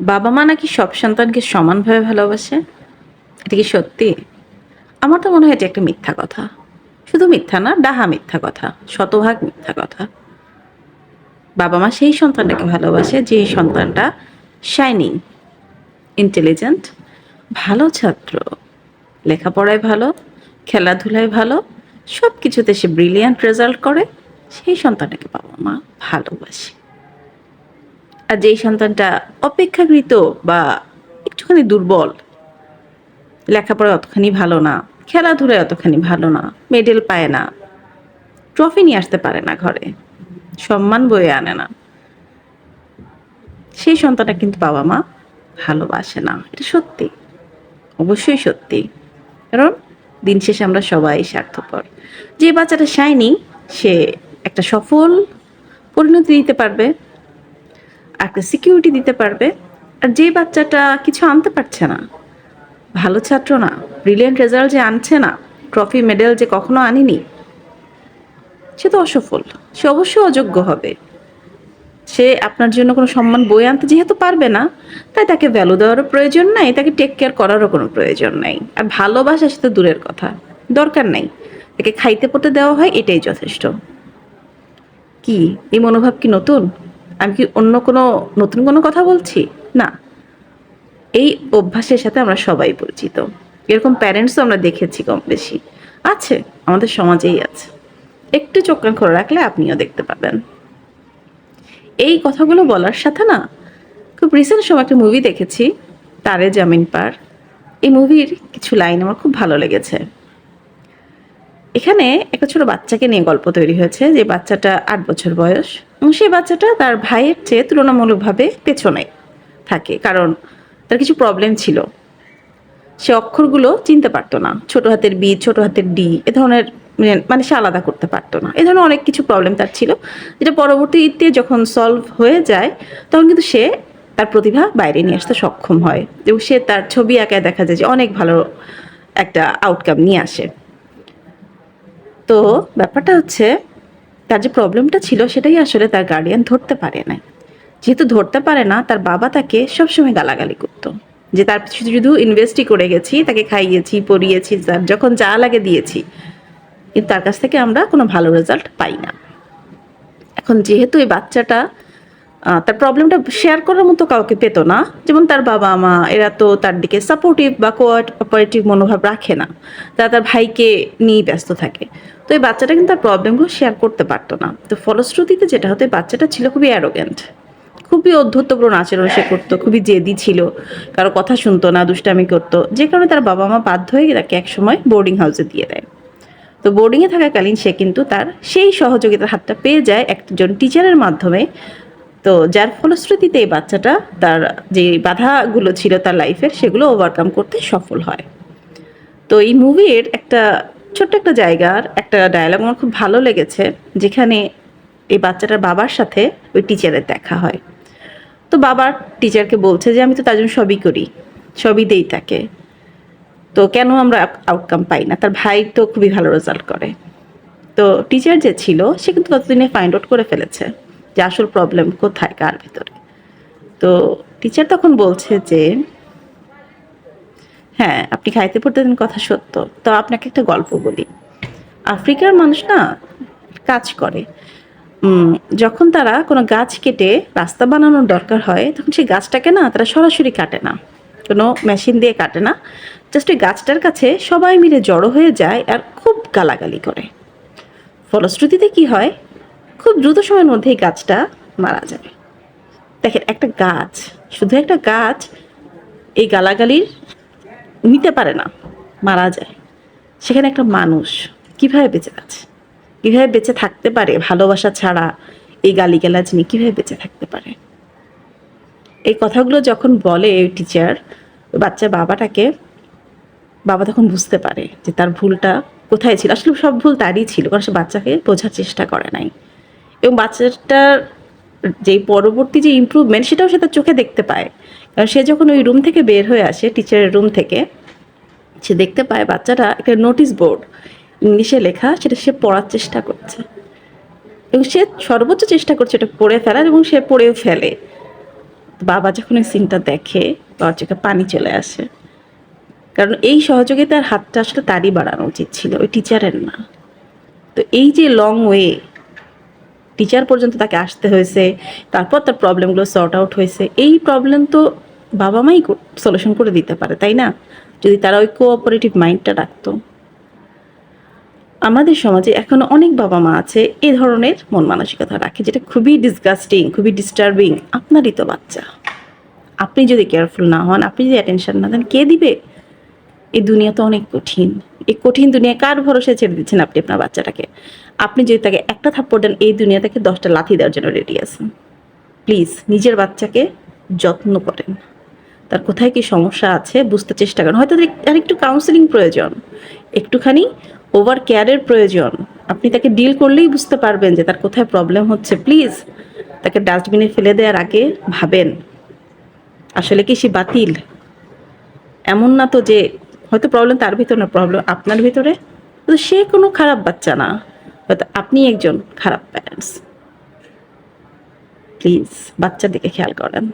বাবা মা নাকি সব সন্তানকে সমানভাবে ভালোবাসে? এটা কি সত্যি? আমার তো মনে হয় এটা একটা মিথ্যা কথা। শুধু মিথ্যা না, ডাহা মিথ্যা কথা, শতভাগ মিথ্যা কথা। বাবা মা সেই সন্তানটাকে ভালোবাসে যে সন্তানটা শাইনিং ইন্টেলিজেন্ট ভালো ছাত্র। লেখাপড়ায় ভালো, খেলাধুলায় ভালো সব কিছুতে সে ব্রিলিয়ান্ট রেজাল্ট করে। সেই সন্তানটাকে বাবা মা ভালোবাসে। আর যেই সন্তানটা অপেক্ষাকৃত বা একটুখানি দুর্বল লেখাপড়ায় অতখানি ভালো না খেলাধুলায় অতখানি ভালো না মেডেল পায় না ট্রফি নিয়ে আসতে পারে না ঘরে, সম্মান বয়ে আনে না, সেই সন্তানটা কিন্তু বাবা মা ভালোবাসে না। এটা সত্যি, অবশ্যই সত্যি। কারণ দিন শেষে আমরা সবাই স্বার্থপর। যে বাচ্চাটা শাইনি, সে একটা সফল পরিণতি দিতে পারবে। একটা সিকিউরিটি দিতে পারবে আর যে বাচ্চাটা কিছু আনতে পারছে না। ভালো ছাত্র না ব্রিলিয়ান্ট রেজাল্ট যে আনছে না ট্রফি মেডেল যে কখনো আনিনি, সে তো অসফল, সে অবশ্যই অযোগ্য হবে। সে আপনার জন্য কোনো সম্মান বই আনতে যেহেতু পারবে না, তাই তাকে ভ্যালু দেওয়ারও প্রয়োজন নাই, তাকে টেক কেয়ার করারও কোনো প্রয়োজন নাই। আর ভালোবাসা সে তো দূরের কথা, দরকার নাই। তাকে খাইতে পড়তে দেওয়া হয়, এটাই যথেষ্ট। কি? এই মনোভাব কি নতুন? আমি কি অন্য কোনো, নতুন কোনো কথা বলছি? না। এই অভ্যাসের সাথে আমরা সবাই পরিচিত। এরকম প্যারেন্টসও আমরা দেখেছি কম বেশি। আছে, আমাদের সমাজেই আছে। একটু চোখ কান খোলা রাখলে আপনিও দেখতে পাবেন। এই কথাগুলো বলার সাথে না, খুব রিসেন্ট সময় একটা মুভি দেখেছি, তারে জামিন পার। এই মুভির কিছু লাইন আমার খুব ভালো লেগেছে। এখানে একটা ছোট বাচ্চাকে নিয়ে গল্প তৈরি হয়েছে যে বাচ্চাটা আট বছর বয়স সেই বাচ্চাটা তার ভাইয়ের চেয়ে তুলনামূলকভাবে পেছনে থাকে কারণ তার কিছু প্রবলেম ছিল। সে অক্ষরগুলো চিনতে পারতো না। ছোট হাতের বি ছোট হাতের ডি, এ ধরনের মানে- মানে সে আলাদা করতে পারতো না। এ ধরনের অনেক কিছু প্রবলেম তার ছিল। যেটা পরবর্তীতে যখন সলভ হয়ে যায়, তখন কিন্তু সে তার প্রতিভা বাইরে নিয়ে আসতে সক্ষম হয় এবং সে তার ছবি আঁকায় দেখা যায় যে অনেক ভালো একটা আউটকাম নিয়ে আসে। তো ব্যাপারটা হচ্ছে, তার যে প্রবলেমটা ছিল সেটাই আসলে তার গার্ডিয়ান ধরতে পারে না যেহেতু ধরতে পারে না, তার বাবা তাকে সবসময় গালাগালি করতো। যে তার শুধু শুধু ইনভেস্টই করে গেছি, তাকে খাইয়েছি পরিয়েছি তার যখন যা লাগে দিয়েছি। কিন্তু তার কাছ থেকে আমরা কোনো ভালো রেজাল্ট পাই না। এখন যেহেতু এই বাচ্চাটা তার প্রবলেমটা শেয়ার করার মতো কাউকে পেত না। যেমন তার বাবা মা, এরা তো তার দিকে সাপোর্টিভ বা কোঅপারেটিভ মনোভাব রাখে না। তারা তার ভাইকে নিয়ে ব্যস্ত থাকে। তো এই বাচ্চাটা কিন্তু তার প্রবলেমগুলো শেয়ার করতে পারতো না। তো ফলশ্রুতিতে যেটা হতো বাচ্চাটা ছিল খুবই অ্যারোগেন্ট খুবই অধ্যত্বপূর্ণ আচরণ সে করতো, খুবই জেদি ছিল, কারও কথা শুনতো না, দুষ্টামি করতো, যে কারণে তার বাবা মা বাধ্য হয়ে তাকে একসময় বোর্ডিং হাউসে দিয়ে দেয়। তো বোর্ডিংয়ে থাকাকালীন সে কিন্তু তার সেই সহযোগিতার হাতটা পেয়ে যায় একজন টিচারের মাধ্যমে। তো যার ফলশ্রুতিতে এই বাচ্চাটা তার যে বাধাগুলো ছিল তার লাইফের সেগুলো ওভারকাম করতে সফল হয়। তো এই মুভির একটা ছোট্ট একটা জায়গার একটা ডায়লগ আমার খুব ভালো লেগেছে, যেখানে এই বাচ্চাটার বাবার সাথে ওই টিচারের দেখা হয়। তো বাবার টিচারকে বলছে যে, আমি তো তার জন্য সবই করি, সবই দেই তাকে। তো কেন আমরা আউটকাম পাই না? তার ভাই তো খুবই ভালো রেজাল্ট করে। তো টিচার যে ছিল, সে কিন্তু ততদিনে ফাইন্ড আউট করে ফেলেছে যে আসল প্রবলেম কোথায়, কার ভেতরে। তো টিচার তখন বলছে যে হ্যাঁ আপনি খাইতে পড়তে দিন কথা সত্য। তো আপনাকে একটা গল্প বলি। আফ্রিকার মানুষ না কাজ করে। যখন তারা কোনো গাছ কেটে রাস্তা বানানোর দরকার হয়, তখন সেই গাছটাকে না তারা সরাসরি কাটে না। কোনো মেশিন দিয়ে কাটে না। জাস্ট ওই গাছটার কাছে সবাই মিলে জড়ো হয়ে যায় আর খুব গালাগালি করে। ফলশ্রুতিতে কি হয়? খুব দ্রুত সময়ের মধ্যে এই গাছটা মারা যাবে দেখেন, একটা গাছ, শুধু একটা গাছ, এই গালাগালির নিতে পারে না, মারা যায়। সেখানে একটা মানুষ কীভাবে বেঁচে আছে? কীভাবে বেঁচে থাকতে পারে? ভালোবাসা ছাড়া এই গালিগালাজ নিয়ে কীভাবে বেঁচে থাকতে পারে? এই কথাগুলো যখন বলে টিচার বাচ্চার বাবাটাকে, বাবা তখন বুঝতে পারে যে তার ভুলটা কোথায় ছিল। আসলে সব ভুল তারই ছিল, কারণ সে বাচ্চাকে বোঝার চেষ্টা করে নাই। এবং বাচ্চাটার যে পরবর্তী যে ইমপ্রুভমেন্ট সেটাও সে তার চোখে দেখতে পায়। সে যখন ওই রুম থেকে বের হয়ে আসে, টিচারের রুম থেকে, সে দেখতে পায় বাচ্চাটা একটা নোটিশ বোর্ড ইংলিশে লেখা, সেটা সে পড়ার চেষ্টা করছে। এবং সে সর্বোচ্চ চেষ্টা করছে এটা পড়ে ফেলার এবং সে পড়েও ফেলে। বাবা যখন ওই সিনটা দেখে, বাবার চোখে পানি চলে আসে। কারণ এই সহযোগিতার হাতটা আসলে তারই বাড়ানো উচিত ছিল, ওই টিচারের না। তো এই যে লং ওয়ে টিচার পর্যন্ত তাকে আসতে হয়েছে, তারপর তার প্রবলেমগুলো সর্ট আউট হয়েছে, এই প্রবলেম তো বাবা মাই সলিউশন করে দিতে পারে, তাই না? যদি তারা ওই কোঅপারেটিভ মাইন্ডটা রাখতো। আমাদের সমাজে এখনও অনেক বাবা মা আছে, এ ধরনের মন মানসিকতা রাখে, যেটা খুবই ডিসগাস্টিং খুবই ডিস্টার্বিং আপনারই তো বাচ্চা। আপনি যদি কেয়ারফুল না হন, আপনি যদি অ্যাটেনশন না দেন, কে দিবে? এই দুনিয়া তো অনেক কঠিন। এই কঠিন দুনিয়া কার ভরসায় ছেড়ে দিচ্ছেন আপনি আপনার বাচ্চাটাকে? আপনি যদি তাকে একটা থাপ্পড় দেন, এই দুনিয়া তাকে দশটা লাথি দেওয়ার জন্য রেডি আছেন। প্লিজ নিজের বাচ্চাকে যত্ন করেন। তার কোথায় কি সমস্যা আছে বুঝতে চেষ্টা করেন। হয়তো তার একটু কাউন্সিলিং প্রয়োজন, একটুখানি ওভার কেয়ারের প্রয়োজন। আপনি তাকে ডিল করলেই বুঝতে পারবেন যে তার কোথায় প্রবলেম হচ্ছে। প্লিজ তাকে ডাস্টবিনে ফেলে দেওয়ার আগে ভাবেন, আসলে কি সে বাতিল? এমন না তো যে হয়তো প্রবলেম তার ভিতরে না প্রবলেম আপনার ভিতরে। তো সে কোনো খারাপ বাচ্চা না, হয়তো আপনি একজন খারাপ প্যারেন্টস প্লিজ বাচ্চার দিকে খেয়াল করেন।